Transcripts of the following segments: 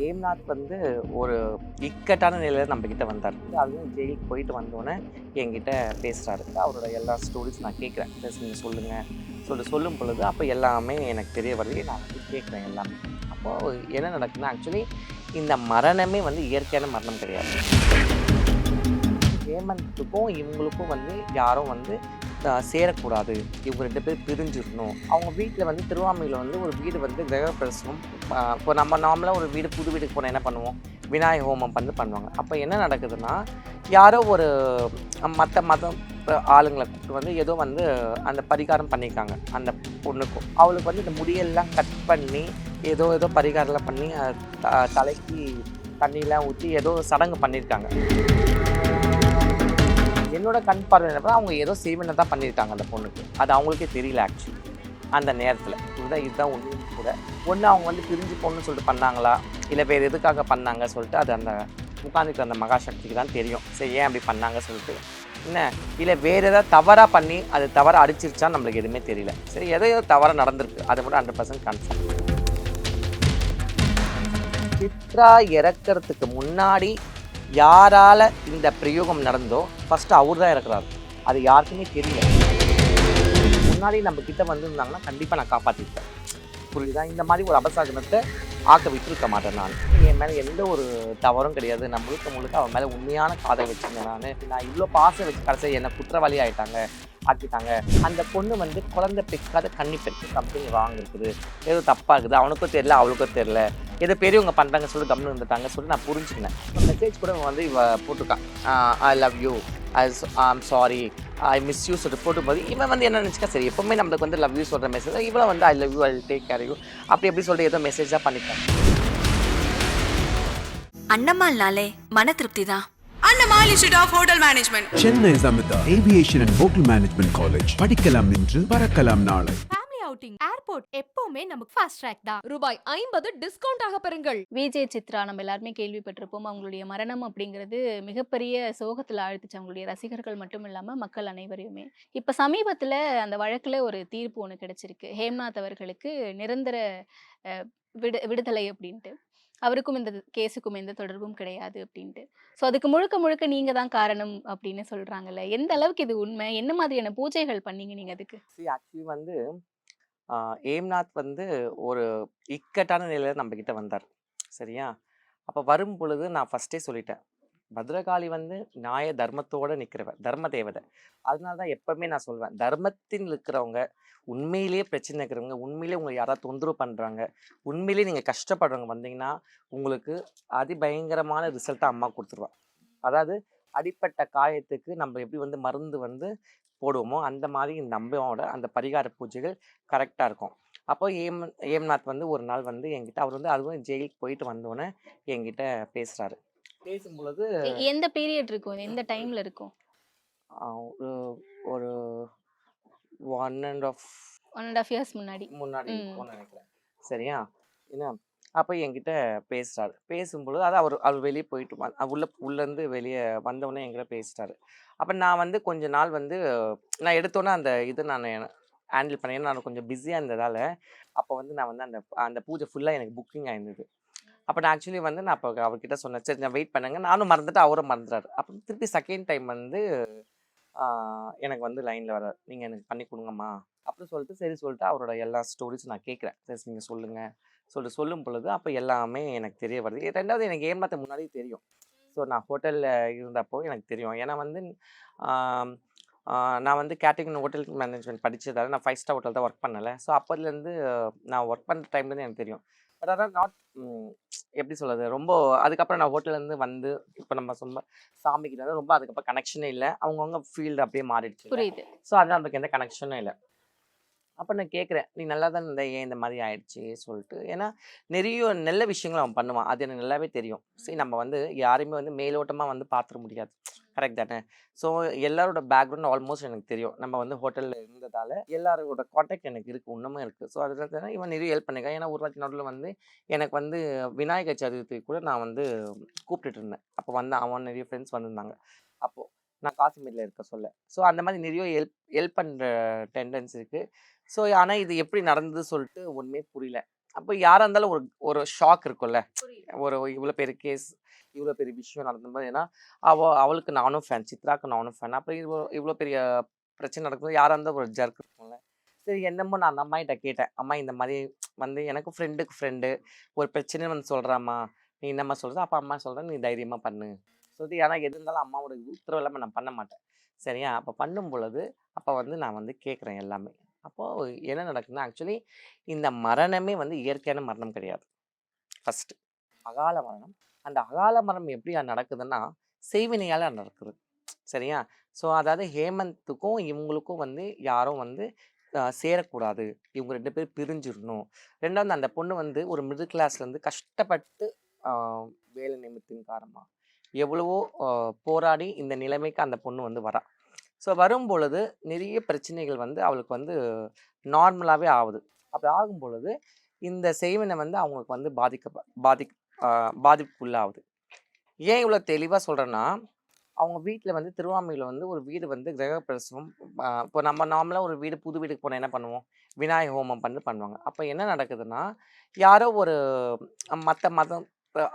ஏம்நாத் வந்து ஒரு இக்கட்டான நிலையில் நம்ம கிட்ட வந்தார். அதுவும் ஜெயிலுக்கு போயிட்டு வந்தோடனே என்கிட்ட பேசுகிறாரு அவரோட எல்லா ஸ்டோரிஸ் நான் கேட்குறேன். பேசுங்க சொல்லுங்கள் சொல்லி சொல்லும் பொழுது அப்போ எல்லாமே எனக்கு தெரிய வருது. நான் வந்து கேட்குறேன் எல்லாமே. அப்போது என்ன நடக்குதுன்னா ஆக்சுவலி இந்த மரணமே வந்து இயற்கையான மரணம் கிடையாது. ஹேமந்த்துக்கும் இவங்களுக்கும் வந்து யாரும் வந்து சேரக்கூடாது. இவங்க ரெண்டு பேரும் பிரிஞ்சிடணும் அவங்க வீட்டில் வந்து திருவாமையில் வந்து ஒரு வீடு வந்து கிரகப்பிரசனம் இப்போ நம்ம நார்மலாக ஒரு வீடு புது வீட்டுக்கு போனால் என்ன பண்ணுவோம்? விநாயக ஹோமம் வந்து பண்ணுவாங்க. அப்போ என்ன நடக்குதுன்னா யாரோ ஒரு மற்ற மதம் ஆளுங்களை கூப்பிட்டு வந்து ஏதோ வந்து அந்த பரிகாரம் பண்ணியிருக்காங்க. அந்த பொண்ணுக்கும். அவளுக்கு வந்து இந்த முடியெல்லாம் கட் பண்ணி ஏதோ ஏதோ பரிகாரம்லாம் பண்ணி த- தலைக்கு தண்ணியெலாம் ஊற்றி ஏதோ சடங்கு பண்ணியிருக்காங்க. என்னோட கண் பார்வை என்ன அவங்க ஏதோ செய்வனை தான் பண்ணியிருக்காங்க அந்த பொண்ணுக்கு. அது அவங்களுக்கே தெரியல ஆக்சுவலி அந்த நேரத்தில். இதுதான் இதுதான் ஒன்று கூட. ஒன்று அவங்க வந்து பிரிஞ்சு போகணும்னு சொல்லிட்டு பண்ணாங்களா? இல்லை வேறு எதுக்காக பண்ணாங்க சொல்லிட்டு அது அந்த உட்காந்துருக்க அந்த மகாசக்திக்கு தான் தெரியும். சரி ஏன் அப்படி பண்ணாங்க சொல்லிட்டு. என்ன? இல்லை வேறு ஏதாவது தவறாக பண்ணி அது தவறாக அடிச்சிருச்சான்னு நம்மளுக்கு எதுவுமே தெரியல. சரி எதையோ தவறாக நடந்திருக்கு. அதை மட்டும் ஹண்ட்ரட் பர்சன்ட் கன்ஃபார்ம் சித்ரா இறக்கிறதுக்கு முன்னாடி யாரால இந்த பிரயோகம் நடந்தோ ஃபர்ஸ்ட் அவர் தான் இறக்குறாரு. அது யாருக்குமே தெரியல. முன்னாடி நம்ம கிட்ட வந்திருந்தாங்கன்னா கண்டிப்பாக நான் காப்பாற்றிருப்பேன் புரியுதா? இந்த மாதிரி ஒரு அபசாகனத்தை ஆக்க விட்டுருக்க மாட்டேன் நான். என் மேலே எந்த ஒரு தவறும் கிடையாது. நான் முழுக்க முழுக்க அவன் மேலே உண்மையான காதை வச்சிருந்தேன் நான். நான் இவ்வளோ பாசம் வச்சு கடைசி என்னை குற்றவாளி ஆகிட்டாங்க ஆக்கிட்டாங்க. அந்த பொண்ணு வந்து குழந்தை பெக்காத கண்ணி பெருக்கு சம்திங் ராங் இருக்குது. ஏதோ தப்பாக இருக்குது. அவனுக்கும் தெரியல அவளுக்கும் தெரியல. ஏதோ பெரியவங்க பண்ணுறாங்க சொல்லி கம்னு இருந்துட்டாங்க சொல்லி நான் புரிஞ்சுக்கினேன். மெசேஜ் கூட வந்து இவ போட்டிருக்கான் I love you I I'm sorry I miss you சொல்லிட்டு போட்டும்போது இவன் வந்து என்ன நினச்சிக்கா சரி எப்பவுமே நம்மளுக்கு வந்து லவ் யூ சொல்கிற மெசேஜ் இவளை வந்து I love you I take care you அப்படி எப்படி சொல்லிட்டு ஏதோ மெசேஜ் தான் பண்ணிட்டான். அண்ணம்மாள்னாலே மன திருப்தி தான். Annammal institute of hotel management Chennai Samitha aviation and hotel management college படிக்கலாம் இன்று பறக்கலாம் நாளை. அவுட்டிங் ஏர்போர்ட் எப்பவுமே நமக்கு ஃபாஸ்ட் ட்ராக் தான். ரூபாய் ஐம்பது டிஸ்கவுண்ட் ஆக பெறுங்கள். விஜய் சித்ரா நம்ம எல்லாருமே கேள்விப்பட்டிருப்போம் அவங்களுடைய மரணம் அப்படிங்கிறது மிகப்பெரிய சோகத்தில் ஆழ்த்துச்சு அவங்களுடைய ரசிகர்கள் மட்டும் இல்லாமல் மக்கள் அனைவரையுமே. இப்போ சமீபத்தில் அந்த வழக்கில் ஒரு தீர்ப்பு ஒன்று கிடைச்சிருக்கு. ஹேம்நாத் அவர்களுக்கு நிரந்தர விடு விடுதலை அப்படின்ட்டு. அவருக்கும் இந்த கேஸுக்கும் எந்த தொடர்பும் கிடையாது அப்படின்ட்டு. ஸோ அதுக்கு முழுக்க முழுக்க நீங்கள் தான் காரணம் அப்படின்னு சொல்கிறாங்கல்ல எந்த அளவுக்கு இது உண்மை? என்ன மாதிரியான பூஜைகள் பண்ணீங்க நீங்கள் அதுக்கு? ஆக்சுவலி வந்து ஏம்நாத் வந்து ஒரு இக்கட்டான நிலையில் நம்ம கிட்ட வந்தார். சரியா? அப்போ வரும் பொழுது நான் ஃபஸ்ட்டே சொல்லிட்டேன். பத்ரகாளி வந்து நியாய தர்மத்தோடு நிற்கிறவ தர்ம தேவதை. அதனால தான் எப்பவுமே நான் சொல்வேன். தர்மத்தில் இருக்கிறவங்க உண்மையிலேயே பிரச்சனை இருக்கிறவங்க உண்மையிலேயே உங்களை யாராவது தொந்தரவு பண்ணுறாங்க உண்மையிலேயே நீங்கள் கஷ்டப்படுறவங்க வந்தீங்கன்னா உங்களுக்கு அதிபயங்கரமான ரிசல்ட்டை அம்மா கொடுத்துருவா. அதாவது அடிப்பட்ட காயத்துக்கு நம்ம எப்படி வந்து மருந்து வந்து போடுவோமோ அந்த மாதிரி இந்த அம்மாவோட அந்த பரிகார பூஜைகள் கரெக்டாக இருக்கும். அப்போ ஏம் ஏம்நாத் வந்து ஒரு நாள் வந்து என்கிட்ட அவர் வந்து அதுவும் ஜெயிலுக்கு போயிட்டு வந்தோடனே என்கிட்ட பேசுகிறாரு பேசும் பொழுது எ- எந்த பீரியட் இருக்கும்? எந்த டைமில் இருக்கும்? ஒரு ஒரு one and half one and half years முன்னாடி. முன்னாடி நினைக்கிறேன். சரியா? என்ன? அப்போ என்கிட்ட பேசுகிறாரு பேசும்பொழுது அது அவர் அவர் வெளியே போயிட்டு வ- உள்ள உள்ளேருந்து வெளியே வந்தவொடனே என்கிட்ட பேசிட்டாரு. அப்போ நான் வந்து கொஞ்ச நாள் வந்து நான் எடுத்தோன்னே அந்த இது நான் ஹேண்டில் பண்ணேன் ஏன்னா நான் கொஞ்சம் பிஸியாக இருந்ததால் அப்போ வந்து நான் வந்து அந்த அந்த பூஜை ஃபுல்லாக எனக்கு புக்கிங் ஆயிருந்தது. அப்போ நான் ஆக்சுவலி வந்து நான் அப்போ அவர்கிட்ட சொன்னேன் சரி நான் வெயிட் பண்ணுங்க. நானும் மறந்துட்டு அவரும் மறந்துறாரு. அப்போ திருப்பி செகண்ட் டைம் வந்து எனக்கு வந்து லைனில் வர நீங்கள் எனக்கு பண்ணி கொடுங்கம்மா. அப்படின்னு சொல்லிட்டு சரி சொல்லிட்டு அவரோட எல்லா ஸ்டோரிஸும் நான் கேட்குறேன். சரி நீங்கள் சொல்லுங்கள் சொல்லிட்டு சொல்லும் பொழுது அப்போ எல்லாமே எனக்கு தெரிய வருது. ரெண்டாவது எனக்கு ஏமாத்த முன்னாடியே தெரியும். ஸோ நான் ஹோட்டலில் இருந்தப்போ எனக்கு தெரியும். ஏன்னா வந்து நான் வந்து கேட்டரிங் ஹோட்டல் மேனேஜ்மெண்ட் படித்ததால நான் ஃபைவ் ஸ்டார் ஹோட்டல் தான் ஒர்க் பண்ணலை. ஸோ அப்போதுலேருந்து நான் ஒர்க் பண்ணுற டைம்லேருந்து எனக்கு தெரியும். பட் அதான் நாட் எப்படி சொல்கிறது ரொம்ப அதுக்கப்புறம் நான் ஹோட்டல்லேருந்து வந்து இப்போ நம்ம சொன்ன சாமிக்கிட்ட வந்து ரொம்ப அதுக்கப்புறம் கனெக்ஷனே இல்லை. அவங்கவுங்க ஃபீல்டு அப்படியே மாறிடுச்சு புரியுது. ஸோ அதனால் நமக்கு எந்த கனெக்ஷனும் இல்லை. அப்போ நான் கேட்குறேன் நீ நல்லா தான் இருந்த? ஏன் இந்த மாதிரி ஆயிடுச்சு? சொல்லிட்டு. ஏன்னா நிறைய நல்ல விஷயங்கள் அவன் பண்ணுவான். அது எனக்கு நல்லாவே தெரியும். சரி நம்ம வந்து யாரையுமே வந்து மேலோட்டமாக வந்து பார்த்துட முடியாது. கரெக்ட் தானே? ஸோ எல்லாரோட பேக்ரவுண்ட் ஆல்மோஸ்ட் எனக்கு தெரியும். நம்ம வந்து ஹோட்டலில் இருந்ததால் எல்லாரோட காண்டாக்ட் எனக்கு இருக்குது இன்னமும் இருக்குது ஸோ அதில் தானே இவன் நிறைய ஹெல்ப் பண்ணிருக்கான் ஏன்னா ஒரு வாட்டி நடுவில் வந்து எனக்கு வந்து விநாயகர் சதுர்த்தி கூட நான் வந்து கூப்பிட்டுட்டு இருந்தேன். அப்போ வந்து அவன் நிறைய ஃப்ரெண்ட்ஸ் வந்திருந்தாங்க. அப்போது நான் காசிமீரில் இருக்க சொல்ல. ஸோ அந்த மாதிரி நிறைய ஹெல்ப் ஹெல்ப் பண்ணுற டெண்டன்ஸ் இருக்குது ஸோ ஆனால் இது எப்படி நடந்தது சொல்லிட்டு ஒன்றுமே புரியல. அப்போ யாராக இருந்தாலும் ஒரு ஒரு ஷாக் இருக்கும்ல. ஒரு இவ்வளோ பெரிய கேஸ் இவ்வளோ பெரிய விஷயம் நடந்தபோது ஏன்னா அவ அவளுக்கு நானும் ஃபேன் சித்ராக்கு நானும் ஃபேன் அப்புறம் இவ்வளோ இவ்வளோ பெரிய பிரச்சனை நடக்கும்போது யாராக இருந்தால் ஒரு ஜர்க் இருக்கும்ல. சரி என்னமோ நான் அந்த அம்மாகிட்ட கேட்டேன். அம்மா இந்த மாதிரி வந்து எனக்கு ஃப்ரெண்டுக்கு ஃப்ரெண்டு ஒரு பிரச்சனை வந்து சொல்கிறாம்மா நீ என்னம்மா சொல்கிறது அப்போ அம்மா சொல்கிறேன் நீ தைரியமாக பண்ணு. சொல்லி ஏன்னா எது இருந்தாலும் அம்மாவோட உத்தரவு இல்லாமல் நான் பண்ண மாட்டேன். சரியா? அப்போ பண்ணும் பொழுது அப்போ வந்து நான் வந்து கேட்குறேன் எல்லாமே. அப்போது என்ன நடக்குதுன்னா ஆக்சுவலி இந்த மரணமே வந்து இயற்கையான மரணம் கிடையாது. ஃபஸ்ட்டு அகால மரணம். அந்த அகால மரணம் எப்படி நடக்குதுன்னா செய்வினையால் நடக்குது. சரியா? ஸோ அதாவது ஹேமந்துக்கும் இவங்களுக்கும் வந்து யாரும் வந்து சேரக்கூடாது. இவங்க ரெண்டு பேரும் பிரிஞ்சிடணும் ரெண்டாவது அந்த பொண்ணு வந்து ஒரு மிடில் கிளாஸ்லேருந்து கஷ்டப்பட்டு வேலை நிமித்தின் காரணமாக எவ்வளவோ போராடி இந்த நிலைமைக்கு அந்த பொண்ணு வந்து வரா. ஸோ வரும் பொழுது நிறைய பிரச்சனைகள் வந்து அவளுக்கு வந்து நார்மலாகவே ஆகுது. அப்படி ஆகும் பொழுது இந்த செய்வினை வந்து அவங்களுக்கு வந்து பாதிக்க பாதி பாதிப்புக்குள்ளாகுது. ஏன் இவ்வளோ தெளிவாக சொல்கிறேன்னா அவங்க வீட்டில் வந்து திருவாமையில் வந்து ஒரு வீடு வந்து கிரகப்பிரசவம் இப்போ நம்ம நார்மலாக ஒரு வீடு புது வீட்டுக்கு போனால் என்ன பண்ணுவோம்? விநாயக ஹோமம் பண்ணி பண்ணுவாங்க. அப்போ என்ன நடக்குதுன்னா யாரோ ஒரு மற்ற மதம்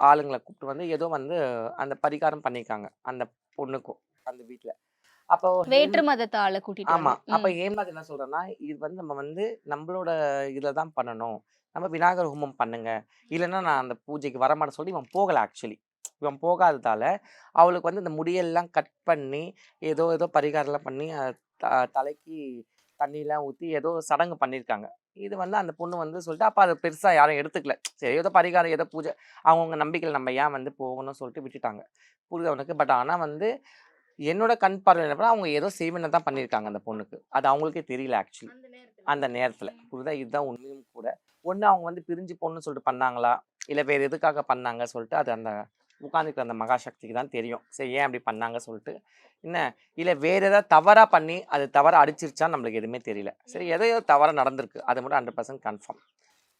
ஆளுங்களை கூப்பிட்டு வந்து ஏதோ வந்து அந்த பரிகாரம் பண்ணியிருக்காங்க அந்த பொண்ணுக்கும் அந்த வீட்டில் அப்போ வேற்று மதத்தை ஆளை கூட்டிட்டு ஆமா. அப்ப. ஏமாது என்ன சொல்றேன்னா இது வந்து நம்ம வந்து நம்மளோட இதுல தான் பண்ணணும். நம்ம விநாயகர் ஹோமம் பண்ணுங்க. இல்லைன்னா நான் அந்த பூஜைக்கு வரமாட்டேன் சொல்லி இவன் போகல ஆக்சுவலி. இவன் போகாததால அவளுக்கு வந்து இந்த முடியெல்லாம் கட் பண்ணி ஏதோ ஏதோ பரிகாரம்லாம் பண்ணி தலைக்கு தண்ணியெல்லாம் ஊற்றி ஏதோ சடங்கு பண்ணியிருக்காங்க இது வந்து அந்த பொண்ணு வந்து சொல்லிட்டு அப்போ அது பெருசாக யாரும் எடுத்துக்கல. சரி ஏதோ பரிகாரம் ஏதோ பூஜை. அவங்கவுங்க நம்பிக்கையில் நம்ம ஏன் வந்து போகணும்னு சொல்லிட்டு விட்டுட்டாங்க. புரியுது அவனுக்கு பட் ஆனால் வந்து என்னோட கண் பார்வையில் என்ன அவங்க ஏதோ செய்வனை தான் பண்ணியிருக்காங்க அந்த பொண்ணுக்கு. அது அவங்களுக்கே தெரியல ஆக்சுவலி அந்த நேரத்தில். புரியுதா? இதுதான் உண்மையும் கூட. ஒன்று அவங்க வந்து பிரிஞ்சு போகணும்னு சொல்லிட்டு பண்ணாங்களா? இல்லை வேறு எதுக்காக பண்ணாங்க சொல்லிட்டு அது அந்த உட்காந்துருக்கிற அந்த மகாசக்திக்கு தான் தெரியும். சரி ஏன் அப்படி பண்ணாங்க சொல்லிட்டு. என்ன? இல்லை வேற ஏதாவது தவறாக பண்ணி அது தவறாக அடிச்சிருச்சா நம்மளுக்கு எதுவுமே தெரியல. சரி ஏதோ தவறாக நடந்திருக்கு. அது மட்டும் ஹண்ட்ரட் பர்சன்ட் கன்ஃபார்ம்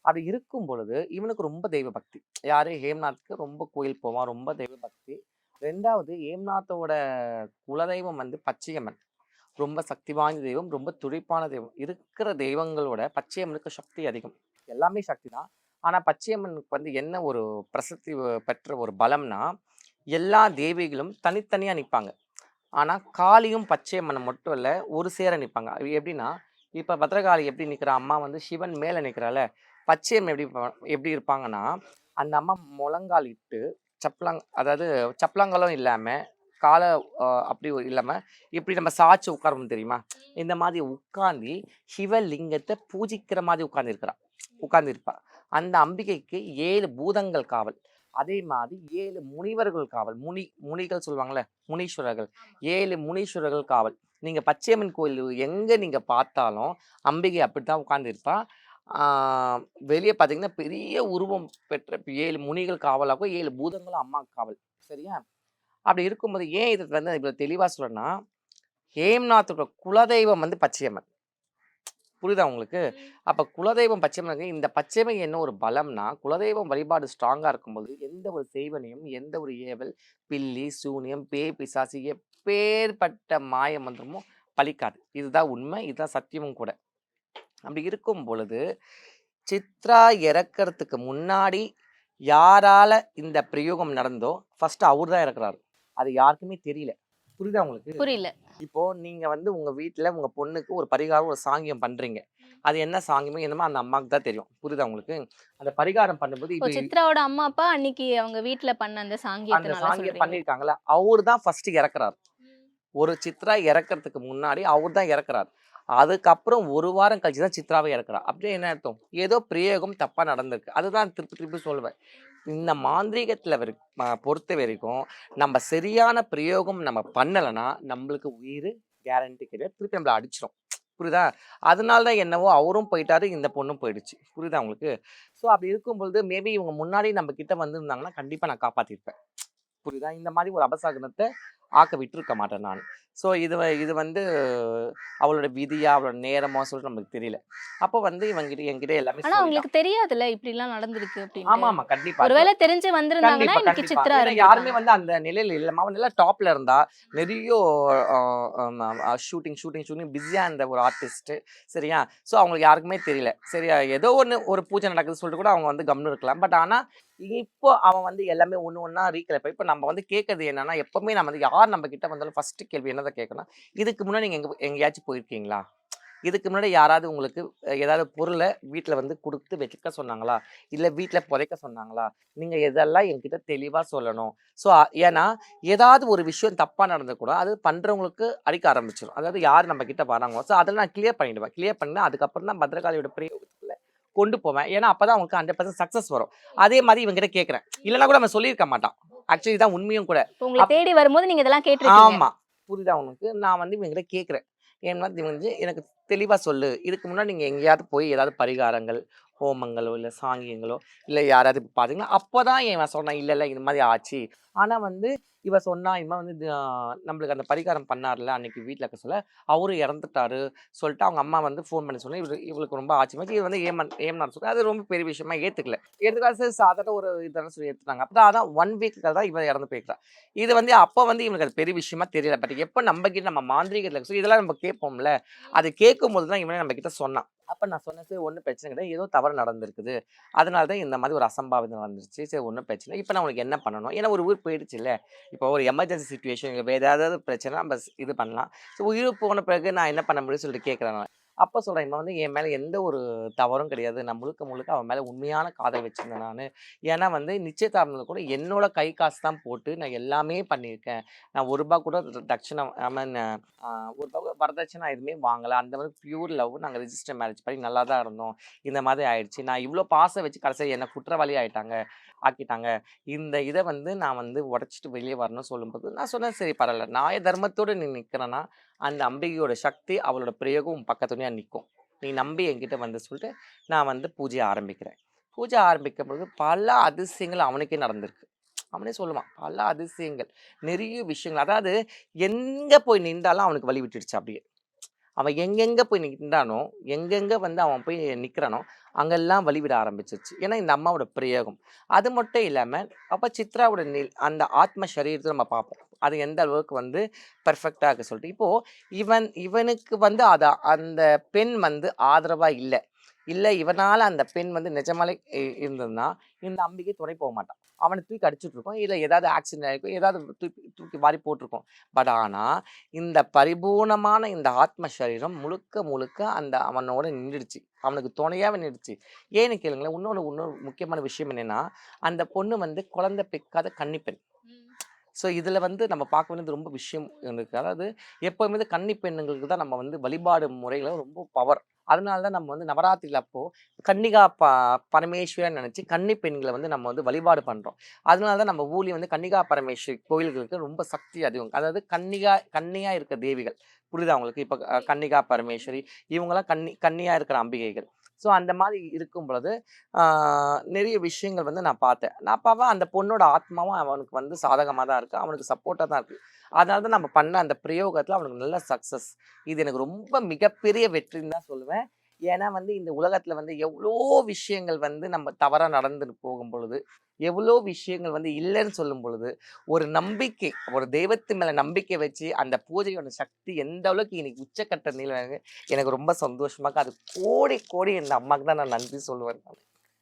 அப்படி இருக்கும் பொழுது இவனுக்கு ரொம்ப தெய்வ பக்தி யாரு? ஹேம்நாத்துக்கு ரொம்ப கோயில் போவான். ரொம்ப தெய்வ பக்தி ரெண்டாவது ஹேம்நாத்தோட குலதெய்வம் வந்து பச்சையம்மன். ரொம்ப சக்தி வாய்ந்த தெய்வம் ரொம்ப துடிப்பான தெய்வம். இருக்கிற தெய்வங்களோட பச்சையம்மனுக்கு சக்தி அதிகம். எல்லாமே சக்தி தான். ஆனால் பச்சையம்மனுக்கு வந்து என்ன ஒரு பிரசித்தி பெற்ற ஒரு பலம்னா எல்லா தேவிகளும் தனித்தனியாக நிற்பாங்க ஆனால் காளியும் பச்சையம்மனை மட்டும் இல்லை ஒரு சேர நிற்பாங்க எப்படின்னா இப்போ பத்ரகாளி எப்படி நிற்கிற அம்மா வந்து சிவன் மேலே நிற்கிறால பச்சையம்மன் எப்படி எப்படி இருப்பாங்கன்னா அந்த அம்மா முழங்கால் இட்டு சப்ளாங் அதாவது சப்பலாங்காலும் இல்லாமல் காலை அப்படி இல்லாமல் இப்படி நம்ம சாய்ச்சி உட்காரணும் தெரியுமா? இந்த மாதிரி உட்காந்து சிவலிங்கத்தை பூஜிக்கிற மாதிரி உட்கார்ந்து உட்காந்துருப்பா அந்த அம்பிகைக்கு ஏழு பூதங்கள் காவல். அதே மாதிரி ஏழு முனிவர்கள் காவல். முனி முனிகள் சொல்லுவாங்கல்ல முனீஸ்வரர்கள். ஏழு முனீஸ்வரர்கள் காவல். நீங்க பச்சையம்மன் கோயில் எங்க நீங்க பார்த்தாலும் அம்பிகை அப்படித்தான் உட்கார்ந்து இருப்பா ஆஹ் வெளியே பார்த்தீங்கன்னா பெரிய உருவம் பெற்ற ஏழு முனிகள் காவலாகும் ஏழு பூதங்களும் அம்மா காவல். சரியா? அப்படி இருக்கும்போது ஏன் இது வந்து இவ்வளோ தெளிவாக சொல்றேன்னா ஹேம்நாத்தோட குலதெய்வம் வந்து பச்சையம்மன். புரியுதா உங்களுக்கு? அப்போ குலதெய்வம் பச்சையம்மனுக்கு இந்த பச்சைமை என்ன ஒரு பலம்னா குலதெய்வம் வழிபாடு ஸ்ட்ராங்காக இருக்கும்போது எந்த ஒரு செய்வனையும் எந்த ஒரு ஏவல் பில்லி சூனியம் பேய் பிசாசு எப்பேற்பட்ட மாய மந்திரமும் பலிக்காது. இதுதான் உண்மை இதுதான் சத்தியமும் கூட. அப்படி இருக்கும் பொழுது சித்ரா இறக்கறதுக்கு முன்னாடி யாரால இந்த பிரயோகம் நடந்தோ ஃபர்ஸ்ட் அவர் தான் இறக்குறாரு. அது யாருக்குமே தெரியல. புரியுதா உங்களுக்கு? புரியல. இப்போ நீங்க வந்து உங்க வீட்ல உங்க பொண்ணுக்கு ஒரு பரிகாரம் ஒரு சாங்கியம் பண்றீங்க. அது என்ன சாங்கியமோ என்னமோ அந்த அம்மாவுக்கு தான் தெரியும். புரியுதா உங்களுக்கு? அந்த பரிகாரம் பண்ணும்போது இப்போ சித்ராவோட அம்மா அப்பா அன்னைக்கு அவங்க வீட்ல பண்ண அந்த அந்த சாங்கியத்தினால சாங்கியம் பண்ணிருக்காங்கல்ல அவரு தான் ஃபர்ஸ்ட் இறக்குறாரு. ஒரு சித்ரா இறக்கறதுக்கு முன்னாடி அவர் தான் இறக்குறாரு. அதுக்கப்புறம் ஒரு வாரம் கழிச்சு தான் சித்ராவை இறக்குறா. அப்படியே என்ன அர்த்தம்? ஏதோ பிரயோகம் தப்பா நடந்திருக்கு. அதுதான் திருப்பி திருப்பி சொல்லுவேன் இந்த மாந்திரீகத்தில் வரை- பொறுத்த வரைக்கும் நம்ம சரியான பிரயோகம் நம்ம பண்ணலைன்னா நம்மளுக்கு உயிர் கேரண்டி கிடையாது. திருப்பி நம்மளை அடிச்சிடும் புரியுதா? அதனால தான் என்னவோ அவரும் போயிட்டாரு இந்த பொண்ணும் போயிடுச்சு. புரியுதா உங்களுக்கு? ஸோ அப்படி இருக்கும் பொழுது மேபி இவங்க முன்னாடி நம்ம கிட்ட வந்திருந்தாங்கன்னா கண்டிப்பாக நான் காப்பாற்றிருப்பேன் புரியுதா? இந்த மாதிரி ஒரு அபசகனத்தை ஆக்க விட்டுருக்க மாட்டேன் நான். ஸோ இது இது வந்து அவளோட விதியா அவளோட நேரமா சொல்லிட்டு நமக்கு தெரியல. அப்போ வந்து இவங்கிட்ட என்கிட்ட எல்லாமே ஆனா. அவங்களுக்கு தெரியாதுல்ல? இப்படி எல்லாம் நடந்திருக்கு ஆமா அப்படின்னு ஆமா கண்டிப்பா ஒருவேளை தெரிஞ்சு வந்திருந்தாங்கன்னா இன்னைக்கு கண்டிப்பா. சித்ரா யாருமே. வந்து அந்த நிலையில இல்ல. அவன் நல்லா டாப்ல இருந்தா நிறைய ஷூட்டிங் ஷூட்டிங் ஷூட்டிங் பிஸியா இருந்த ஒரு ஆர்டிஸ்ட் சரியா? ஸோ அவங்களுக்கு யாருக்குமே தெரியல. சரியா? ஏதோ ஒன்று ஒரு பூஜை நடக்குதுன்னு சொல்லிட்டு கூட அவங்க வந்து கம்னு இருக்கலாம். பட் ஆனா இப்போ அவன் வந்து எல்லாமே ஒன்று ஒன்றா ரீகலப்ப இப்போ நம்ம வந்து கேட்கறது என்னன்னா எப்பவுமே நம்ம வந்து யார் நம்ம கிட்ட வந்தாலும் ஃபர்ஸ்ட் கேள்வி என்னதான் கேட்கணும்? இதுக்கு முன்னாடி நீங்கள் எங்க எங்கேயாச்சும் போயிருக்கீங்களா? இதுக்கு முன்னாடி யாராவது உங்களுக்கு ஏதாவது பொருளை வீட்டில் வந்து கொடுத்து வைக்க சொன்னாங்களா? இல்லை வீட்டில் புதைக்க சொன்னாங்களா? நீங்கள் இதெல்லாம் என்கிட்ட தெளிவாக சொல்லணும்? ஸோ ஏன்னா ஏதாவது ஒரு விஷயம் தப்பாக நடந்து கூட அது பண்ணுறவங்களுக்கு அடிக்க ஆரம்பிச்சிடும் அதாவது யார் நம்ம கிட்ட வராங்களோ ஸோ அதில் நான் கிளியர் பண்ணிவிடுவேன் கிளியர் பண்ணால் அதுக்கப்புறம் தான் பத்திரகாளியோட பிரிய கொண்டு போவேன். ஏன்னா அப்போ தான் அவங்களுக்கு ஹண்ட்ரட் பர்சன்ட் சக்ஸஸ் வரும். அதே மாதிரி இவங்ககிட்ட கேட்குறேன் இல்லைன்னா கூட அவன் சொல்லியிருக்க மாட்டான். ஆக்சுவலி தான் உண்மையும் கூட. உங்களை தேடி வரும்போது நீங்க இதெல்லாம் கேட்டிருக்கீங்க. ஆமா. புரியுதா உனக்கு? நான் வந்து இவங்ககிட்ட கேட்குறேன் ஏன்னா இவங்க வந்து எனக்கு தெளிவாக சொல்லு. இதுக்கு முன்னாடி நீங்கள் எங்கேயாவது போய் ஏதாவது பரிகாரங்கள் ஹோமங்களோ இல்லை சாங்கியங்களோ இல்லை யாராவது பார்த்தீங்கன்னா அப்போ தான் இவன் சொன்னான் இல்லை இல்லை இது மாதிரி ஆச்சு. ஆனால் வந்து இவ சொன்னா இவன் வந்து நம்மளுக்கு அந்த பரிகாரம் பண்ணார்ல அன்னைக்கு வீட்டில் இருக்க சொல்ல அவரு இறந்துட்டாரு சொல்லிட்டு அவங்க அம்மா வந்து ஃபோன் பண்ணி சொன்னேன் இவரு இவளுக்கு ரொம்ப ஆச்சு இது வந்து ஏமன் ஏமனார் சொல்லி அது ரொம்ப பெரிய விஷயமா ஏற்றுக்கல ஏற்றுக்காது சாதாரண ஒரு இதெல்லாம் சொல்லி ஏற்றுனாங்க அப்போ அதான் ஒன் வீக்கு தான் இவன் இறந்து போயிருக்கிறான் இது வந்து அப்போ வந்து இவனுக்கு அது பெரிய விஷயமா தெரியல. பட் எப்போ நம்ம கிட்ட நம்ம மாந்திரிகத்தில் சொல்லி இதெல்லாம் நம்ம கேட்போம்ல அது கேட்கும் போது தான் இவனே நம்ம கிட்ட சொன்னான். அப்போ நான் சொன்னது ஒன்றும் பிரச்சனை கிடையாது. ஏதோ தவறு நடந்திருக்குது. அதனால தான் இந்த மாதிரி ஒரு அசம்பாவிதம் நடந்துருச்சு சரி ஒன்றும் பிரச்சனை இப்போ நான் உனக்கு என்ன பண்ணணும்? ஏன்னா ஒரு ஊர் போயிடுச்சு இல்லை இப்போ ஒரு எமர்ஜென்சி சுச்சுவேஷன் வேறு ஏதாவது பிரச்சனை நம்ம இது பண்ணலாம். ஸோ உயிர் போன பிறகு நான் என்ன பண்ண முடியும்னு சொல்லிட்டு கேட்குறேன் நான். அப்போ சொல்கிறேன் இவன் வந்து என் மேலே எந்த ஒரு தவறும் கிடையாது. நான் முழுக்க முழுக்க அவன் மேலே உண்மையான காதல் வச்சுருந்தேன் நான். ஏன்னா வந்து நிச்சயதார்த்தத்தில் கூட என்னோட கை காசு தான் போட்டு நான் எல்லாமே பண்ணியிருக்கேன். நான் ஒரு ரூபா கூட தட்சணை ஐ மீன் ஒரு ரூபா வரதட்சணை எதுவுமே வாங்கலை. அந்த மாதிரி பியூர் லவ் நாங்கள் ரெஜிஸ்டர் மேரேஜ் பண்ணி நல்லா தான் இருந்தோம். இந்த மாதிரி ஆயிடுச்சு. நான் இவ்வளோ பாசம் வச்சு கடைசியாக என்னை குற்றவாளி ஆகிட்டாங்க ஆக்கிட்டாங்க. இந்த இதை வந்து நான் வந்து உடச்சிட்டு வெளியே வரணும்னு சொல்லும்போது நான் சொன்னேன் சரி பரவாயில்ல. நாய தர்மத்தோடு நீ நிற்கிறேன்னா அந்த அம்பிகையோட சக்தி அவளோட பிரயோகம் பக்கத்துணையாக நிற்கும் நீ நம்பி என்கிட்ட வந்து சொல்லிட்டு நான் வந்து பூஜையை ஆரம்பிக்கிறேன். பூஜை ஆரம்பிக்கும் பொழுது பல அதிசயங்கள் அவனுக்கே நடந்திருக்கு. அவனே சொல்லுவான் பல அதிசயங்கள் நிறைய விஷயங்கள். அதாவது எங்கே போய் நின்றாலும் அவனுக்கு வழி விட்டுடுச்சு அப்படியே. அவன் எங்கெங்கே போய் நின்றானோ எங்கெங்கே வந்து அவன் போய் நிற்கிறானோ அங்கெல்லாம் வழிவிட ஆரம்பிச்சிருச்சு. ஏன்னா இந்த அம்மாவோட பிரயோகம். அது மட்டும் இல்லாமல் அப்போ சித்ராவோட நில் அந்த ஆத்ம சரீரத்தை நம்ம பார்ப்போம். அது எந்த அளவுக்கு வந்து பர்ஃபெக்டாக இருக்கு சொல்லிட்டு. இப்போது இவன் இவனுக்கு வந்து அதான் அந்த பெண் வந்து ஆதரவாக இல்லை. இல்லை இவனால் அந்த பெண் வந்து நிஜமாலே இருந்ததுன்னா இந்த அம்பிக்கை துணை போக மாட்டான். அவனை தூக்கி அடிச்சுட்டு இருக்கோம். இல்லை ஏதாவது ஆக்சிடென்ட் ஆகிருக்கும் ஏதாவது தூக்கி தூக்கி வாரி போட்டிருக்கோம். பட் ஆனால் இந்த பரிபூர்ணமான இந்த ஆத்ம சரீரம் முழுக்க முழுக்க அந்த அவனோட நின்றுடுச்சு. அவனுக்கு துணையாகவே நின்றுச்சு ஏன்னு கேளுங்களேன் இன்னொன்று இன்னொரு முக்கியமான விஷயம் என்னென்னா அந்த பொண்ணு வந்து குழந்தை பெக்காத கன்னிப்பெண். ஸோ இதில் வந்து நம்ம பார்க்க வேண்டியது ரொம்ப விஷயம் இருக்குது அதாவது எப்போவுமே வந்து கன்னி பெண்ணுங்களுக்கு தான் நம்ம வந்து வழிபாடு முறைகள் ரொம்ப பவர் அதனால தான் நம்ம வந்து நவராத்திரியில் அப்போது கன்னிகா ப பரமேஸ்வரன் நினச்சி கன்னி பெண்களை வந்து நம்ம வந்து வழிபாடு பண்ணுறோம் அதனால தான் நம்ம ஊர்லேயே வந்து கன்னிகா பரமேஸ்வரி கோயில்களுக்கு ரொம்ப சக்தி அதிகம். அதாவது கன்னிகா கன்னியாக இருக்க தேவிகள். புரியுதா அவங்களுக்கு இப்போ கன்னிகா பரமேஸ்வரி இவங்கெல்லாம் கன்னி கன்னியாக இருக்கிற அம்பிகைகள். ஸோ அந்த மாதிரி இருக்கும் பொழுது ஆஹ், நிறைய விஷயங்கள் வந்து நான் பார்த்தேன். நான் பார்ப்பேன் அந்த பொண்ணோட ஆத்மாவும் அவனுக்கு வந்து சாதகமாக தான் இருக்குது அவனுக்கு சப்போர்ட்டாக தான் இருக்குது அதனால தான் நம்ம பண்ண அந்த பிரயோகத்தில் அவனுக்கு நல்ல சக்ஸஸ் இது எனக்கு ரொம்ப மிகப்பெரிய வெற்றின்னு தான் சொல்லுவேன். ஏன்னா வந்து இந்த உலகத்தில் வந்து எவ்வளோ விஷயங்கள் வந்து நம்ம தவறாக நடந்து போகும் பொழுது எவ்வளோ விஷயங்கள் வந்து இல்லைன்னு சொல்லும் பொழுது ஒரு நம்பிக்கை ஒரு தெய்வத்து மேலே நம்பிக்கை வச்சு அந்த பூஜையோட சக்தி எந்த அளவுக்கு இன்னைக்கு உச்சக்கட்ட நிலை எனக்கு ரொம்ப சந்தோஷமாக அது கோடி கோடி என் அம்மாவுக்கு தான் நான் நன்றி சொல்லுவேன்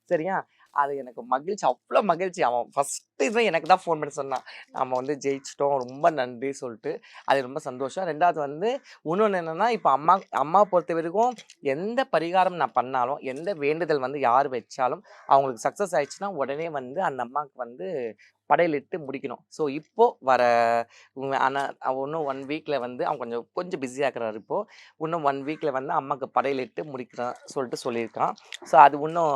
சரியா? அது எனக்கு மகிழ்ச்சி அவ்வளோ மகிழ்ச்சி. அவன் ஃபஸ்ட்டு இதான் எனக்கு தான் ஃபோன் பண்ணி சொன்னான். நம்ம வந்து ஜெயிச்சிட்டோம் ரொம்ப நன்றி சொல்லிட்டு. அது ரொம்ப சந்தோஷம். ரெண்டாவது வந்து இன்னொன்று என்னென்னா இப்போ அம்மா அம்மா பொறுத்த வரைக்கும் எந்த பரிகாரம் நான் பண்ணாலும் எந்த வேண்டுதல் வந்து யார் வச்சாலும் அவங்களுக்கு சக்ஸஸ் ஆயிடுச்சுன்னா உடனே வந்து அந்த அம்மாவுக்கு வந்து படையலிட்டு முடிக்கணும். ஸோ இப்போ வர ஆனால் இன்னும் ஒன் வீக்கில் வந்து அவன் கொஞ்சம் கொஞ்சம் பிஸியாக இருக்கிறாரு இப்போது இன்னும் ஒன் வீக்கில் வந்து அம்மாவுக்கு படையலிட்டு முடிக்கிறான் சொல்லிட்டு சொல்லியிருக்கான். ஸோ அது இன்னும்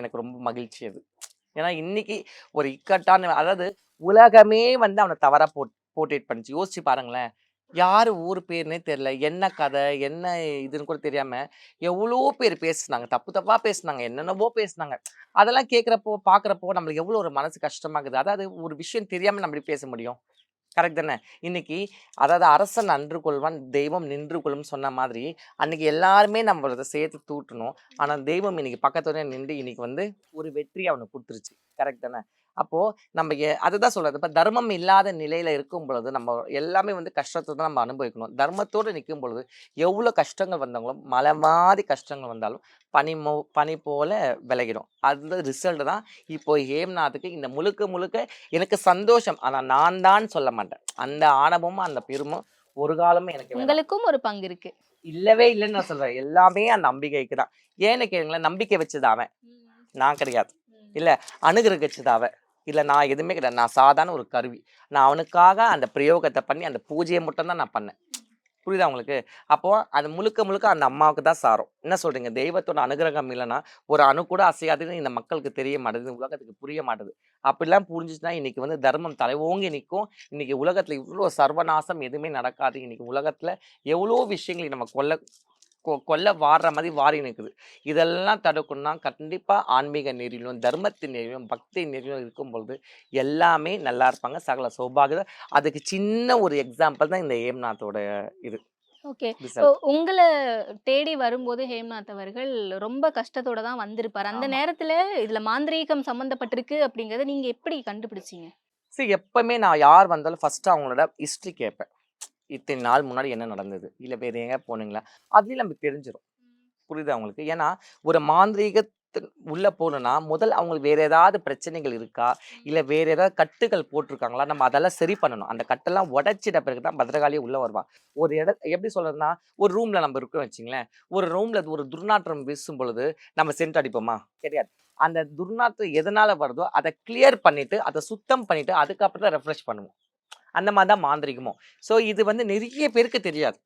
எனக்கு ரொம்ப மகிழ்ச்சி அது. ஏன்னா இன்னைக்கு ஒரு இக்கட்டான அதாவது உலகமே வந்து அவனை தவறாக போட் போர்ட்ரேட் பண்ணிச்சு யோசிச்சு பாருங்களேன். யார் ஊர் பேர்னே தெரில என்ன கதை என்ன இதுன்னு கூட தெரியாமல் எவ்வளோ பேர் பேசுனாங்க. தப்பு தப்பாக பேசுனாங்க. என்னென்னவோ பேசுனாங்க. அதெல்லாம் கேட்குறப்போ பார்க்குறப்போ நம்மளுக்கு எவ்வளோ ஒரு மனசு கஷ்டமாகுது. அதாவது ஒரு விஷயம் தெரியாமல் நம்ம பேச முடியும்? கரெக்ட் தானே? இன்னைக்கு அதாவது அரசன் அன்று கொள்வான் தெய்வம் நின்று கொள்ளும் சொன்ன மாதிரி அன்னைக்கு எல்லாருமே நம்மளத சேர்த்து தூட்டணும். ஆனால் தெய்வம் இன்னைக்கு பக்கத்துல நின்று இன்னைக்கு வந்து ஒரு வெற்றி அவனுக்கு கொடுத்துருச்சு. கரெக்ட் தானே? அப்போ நம்ம அதுதான் சொல்றது. இப்ப தர்மம் இல்லாத நிலையில இருக்கும் பொழுது நம்ம எல்லாமே வந்து கஷ்டத்தை தான் நம்ம அனுபவிக்கணும். தர்மத்தோடு நிற்கும் பொழுது எவ்வளோ கஷ்டங்கள் வந்தாலும் மலை மாதிரி கஷ்டங்கள் வந்தாலும் பனி மோ பனி போல விலகிடும். அந்த ரிசல்ட் தான் இப்போ ஹேம்நாத்துக்கு இந்த முழுக்க முழுக்க எனக்கு சந்தோஷம். ஆனா நான் தான் சொல்ல மாட்டேன். அந்த ஆணவமும் அந்த பெருமும் ஒரு காலமும் எனக்கு. உங்களுக்கும் ஒரு பங்கு இருக்கு. இல்லவே இல்லைன்னு நான் சொல்றேன். எல்லாமே அந்த நம்பிக்கைக்கு தான். ஏன்னு கேளுங்களேன் நம்பிக்கை வச்சது அவன். நான் கிடையாது. இல்ல அணுகிற வச்சது அவன். இல்லை நான் எதுவுமே கிடையாது. நான் சாதாரண ஒரு கருவி. நான் அவனுக்காக அந்த பிரயோகத்தை பண்ணி அந்த பூஜையை மட்டும்தான் நான் பண்ணேன். புரியுதா உங்களுக்கு? அப்போது அது முழுக்க முழுக்க அந்த அம்மாவுக்கு தான் சாரும். என்ன சொல்கிறீங்க தெய்வத்தோட அனுகிரகம் இல்லைன்னா ஒரு அணு கூட அசையாதுன்னு இந்த மக்களுக்கு தெரிய மாட்டேது உலகத்துக்கு புரிய மாட்டுது. அப்படிலாம் புரிஞ்சுச்சுன்னா இன்றைக்கி வந்து தர்மம் தலைவோங்கி நிற்கும் இன்றைக்கி உலகத்தில் இவ்வளோ சர்வநாசம் எதுவுமே நடக்காது. இன்றைக்கி உலகத்தில் எவ்வளோ விஷயங்களை நம்ம கொல்ல கொல்ல வாடுற மாதிரி வாரி நிற்குது இதெல்லாம் தடுக்கணும்னா கண்டிப்பா ஆன்மீக நெறியிலும் தர்மத்தின் நெறியிலும் பக்தி நெறியிலும் இருக்கும் பொழுது எல்லாமே நல்லா இருப்பாங்க. சகல சௌபாகிய அதுக்கு சின்ன ஒரு எக்ஸாம்பிள் தான் இந்த ஏம்நாத்தோட இது. ஓகே. உங்களை தேடி வரும்போது ஹேம்நாத் அவர்கள் ரொம்ப கஷ்டத்தோட தான் வந்திருப்பாரு. அந்த. நேரத்துல இதுல மாந்திரீகம் சம்பந்தப்பட்டிருக்கு அப்படிங்கறத நீங்க எப்படி கண்டுபிடிச்சீங்க? சரி எப்பவுமே நான் யார் வந்தாலும் ஃபர்ஸ்ட் அவங்களோட ஹிஸ்ட்ரி கேட்பேன். இத்தனை நாள் முன்னாடி என்ன நடந்தது? இல்ல வேற எங்க போனீங்களா? அதுலயும் நமக்கு தெரிஞ்சிடும் புரியுதா அவங்களுக்கு ஏன்னா ஒரு மாந்திரீகத்து உள்ள போகணும்னா முதல் அவங்களுக்கு வேற ஏதாவது பிரச்சனைகள் இருக்கா? இல்ல வேற ஏதாவது கட்டுகள் போட்டிருக்காங்களா? நம்ம அதெல்லாம் சரி பண்ணணும். அந்த கட்டெல்லாம் உடைச்சிட்ட பிறகு தான் பத்திரகாளியே உள்ள வருவா. ஒரு இட எப்படி சொல்றதுன்னா ஒரு ரூம்ல நம்ம இருக்கோம் வச்சுங்களேன். ஒரு ரூம்ல ஒரு துர்நாற்றம் வீசும் பொழுது நம்ம சென்ட் அடிப்போமா? கிடையாது அந்த துர்நாற்றம் எதனால வருதோ அதை கிளியர் பண்ணிட்டு அதை சுத்தம் பண்ணிட்டு அதுக்கப்புறம் தான் ரெஃப்ரெஷ் பண்ணுவோம். அந்த மாதிரி தான் மாந்திரிகமும் ஸோ இது வந்து நிறைய பேருக்கு தெரியாது.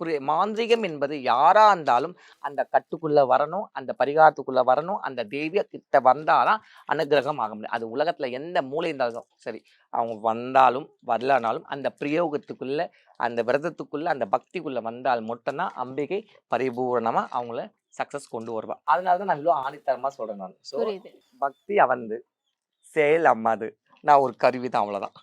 புரிய மாந்திரிகம் என்பது யாரா இருந்தாலும் அந்த கட்டுக்குள்ள வரணும் அந்த பரிகாரத்துக்குள்ள வரணும் அந்த தெய்வ கிட்ட வந்தாதான் அனுகிரகம் ஆக முடியும். அது உலகத்துல எந்த மூலை இருந்தாலும் சரி அவங்க வந்தாலும் வரலனாலும் அந்த பிரயோகத்துக்குள்ள அந்த விரதத்துக்குள்ள அந்த பக்திக்குள்ள வந்தால் மட்டும்தான் அம்பிகை பரிபூரணமா அவங்கள சக்சஸ் கொண்டு வருவா. அதனால தான் நான் இவ்வளோ ஆணித்தரமா சொல்றேன் நான். ஸோ பக்தி அவந்து செயல் அம்மாது. நான் ஒரு கருவி தான் அவ்வளவுதான்.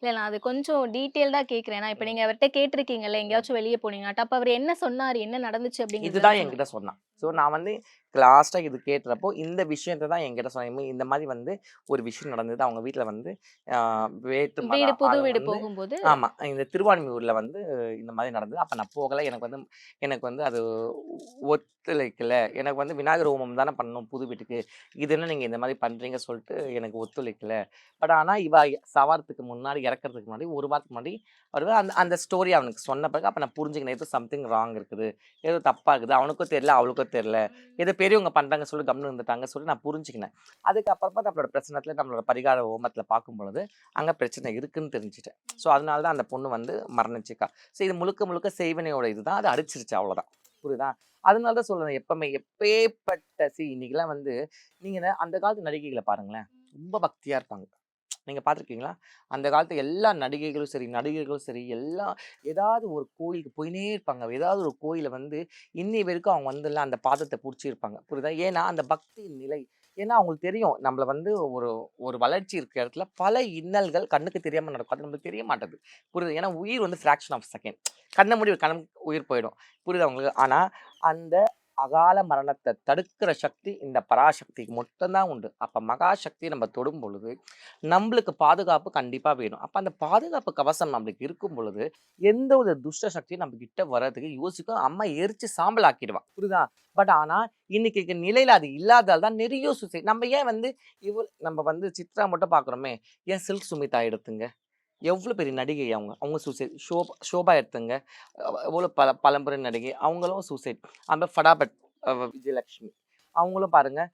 இல்ல நான் அது கொஞ்சம் டீட்டெயில்டா கேக்குறேன். நான் இப்ப நீங்க அவர்கிட்ட கேட்டிருக்கீங்கல்ல எங்கேயாச்சும் வெளியே போனீங்க அப்ப அவர் என்ன சொன்னாரு என்ன நடந்துச்சு அப்படிங்கிறது இதுதான் என்கிட்ட சொன்னான். ஸோ நான் வந்து லாஸ்ட்டாக இது கேட்டுறப்போ இந்த விஷயத்தை தான் என்கிட்ட சொன்னேன். இந்த மாதிரி வந்து ஒரு விஷயம் நடந்தது. அவங்க வீட்டில் வந்து ஆஹ் வேற்று மத வீடு புது வீடு போகும்போது ஆமா இந்த திருவான்மியூர்ல வந்து இந்த மாதிரி நடந்தது. அப்ப நான் போகல. எனக்கு வந்து எனக்கு வந்து அது ஒத்துழைக்கல. எனக்கு வந்து விநாயகர் ஹோமம் தானே பண்ணணும் புது வீட்டுக்கு. இது என்ன நீங்க இந்த மாதிரி பண்றீங்க சொல்லிட்டு எனக்கு ஒத்துழைக்கல. பட் ஆனா இவ சவாரத்துக்கு முன்னாடி இறக்கறதுக்கு முன்னாடி ஒரு வாரத்துக்கு முன்னாடி அவர் அந்த அந்த ஸ்டோரி அவனுக்கு சொன்ன பிறகு அப்ப நான் புரிஞ்சுக்கினேன் ஏதோ சம்திங் ராங் இருக்குது. ஏதோ தப்பா இருக்குது. அவனுக்கும் தெரியல. அவளுக்கும் தெரியல. ஏதோ பெரியவங்க பண்ணுறாங்க சொல்லி கம்னு இருந்துட்டாங்க சொல்லி நான் புரிஞ்சுக்கினேன். அதுக்கப்புறமா நம்மளோட பிரச்சனத்தில் நம்மளோட பரிகார ஓமத்தில் பார்க்கும் பொழுது அங்கே பிரச்சனை இருக்குன்னு தெரிஞ்சுட்டேன் ஸோ அதனால தான் அந்த பொண்ணு வந்து மரணிச்சிக்கா ஸோ இது முழுக்க முழுக்க செய்வனையோட இதுதான் அது அடிச்சிருச்சு அவ்வளோதான் புரியுதா? அதனால தான் சொல்லுவேன் எப்பவுமே எப்பேற்பட்ட சி இன்னைக்கெல்லாம் வந்து நீங்கள் அந்த காலத்து நடிகைகளை பாருங்களேன். ரொம்ப பக்தியாக இருப்பாங்க. நீங்கள் பார்த்துருக்கீங்களா? அந்த காலத்து எல்லா நடிகைகளும் சரி நடிகர்களும் சரி எல்லாம் ஏதாவது ஒரு கோயிலுக்கு போயினே இருப்பாங்க. ஏதாவது ஒரு கோயிலை வந்து இன்னி வரைக்கும் அவங்க வந்து அந்த பாதத்தை பிடிச்சிருப்பாங்க புரியுதா? ஏன்னா அந்த பக்தி நிலை. ஏன்னா அவங்களுக்கு தெரியும் நம்மள வந்து ஒரு ஒரு வளர்ச்சி இருக்கிற இடத்துல பல இன்னல்கள் கண்ணுக்கு தெரியாமல் நடக்கும். அது நம்மளுக்கு தெரிய மாட்டேது புரியுது? ஏன்னா உயிர் வந்து ஃப்ராக்ஷன் ஆஃப் செகண்ட் கண்ணை முடி கணம் உயிர் போயிடும். புரியுது அவங்களுக்கு ஆனால் அந்த அகால மரணத்தை தடுக்கிற சக்தி இந்த பராசக்திக்கு மட்டும்தான் உண்டு. அப்போ மகாசக்தி நம்ம தொடும் பொழுது நம்மளுக்கு பாதுகாப்பு கண்டிப்பாக வேணும். அப்போ அந்த பாதுகாப்பு கவசம் நம்மளுக்கு இருக்கும் பொழுது எந்த ஒரு துஷ்ட சக்தியும் நம்ம கிட்ட வர்றதுக்கு யோசிக்கும் அம்மா எரிச்சு சாம்பல் ஆக்கிடுவான் புரியுதா? பட் ஆனால் இன்னைக்கு நிலையில் அது இல்லாதால் தான் நிறைய சுசைட் நம்ம ஏன் வந்து இவ்வளோ நம்ம வந்து சித்ரா மட்டும் பார்க்குறோமே ஏன் சில்க் சுமிதா எடுத்துங்க? எவ்வளோ பெரிய நடிகை அவங்க? அவங்க சூசைட் ஷோபா ஷோபா எடுத்துங்க. எவ்வளோ பல பழம்பெரும் நடிகை. அவங்களும் சூசைட் அந்த ஃபடாபட் விஜயலட்சுமி. அவங்களும் பாருங்கள்